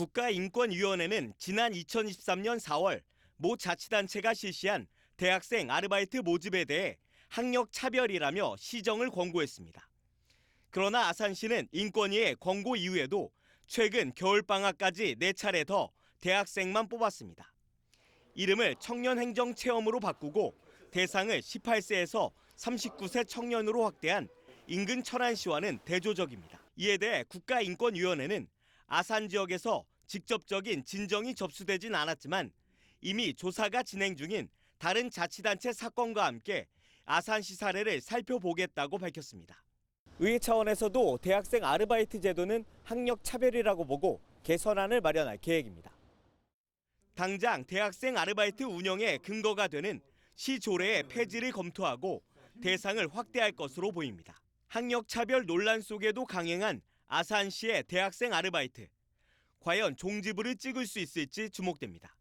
국가인권위원회는 지난 2023년 4월 모 자치단체가 실시한 대학생 아르바이트 모집에 대해 학력 차별이라며 시정을 권고했습니다. 그러나 아산시는 인권위의 권고 이후에도 최근 겨울방학까지 4차례 더 대학생만 뽑았습니다. 이름을 청년행정 체험으로 바꾸고 대상을 18세에서 39세 청년으로 확대한 인근 천안시와는 대조적입니다. 이에 대해 국가인권위원회는 아산 지역에서 직접적인 진정이 접수되진 않았지만 이미 조사가 진행 중인 다른 자치단체 사건과 함께 아산시 사례를 살펴보겠다고 밝혔습니다. 의회 차원에서도 대학생 아르바이트 제도는 학력 차별이라고 보고 개선안을 마련할 계획입니다. 당장 대학생 아르바이트 운영에 근거가 되는 시 조례의 폐지를 검토하고 대상을 확대할 것으로 보입니다. 학력 차별 논란 속에도 강행한 아산시의 대학생 아르바이트. 과연 종지부를 찍을 수 있을지 주목됩니다.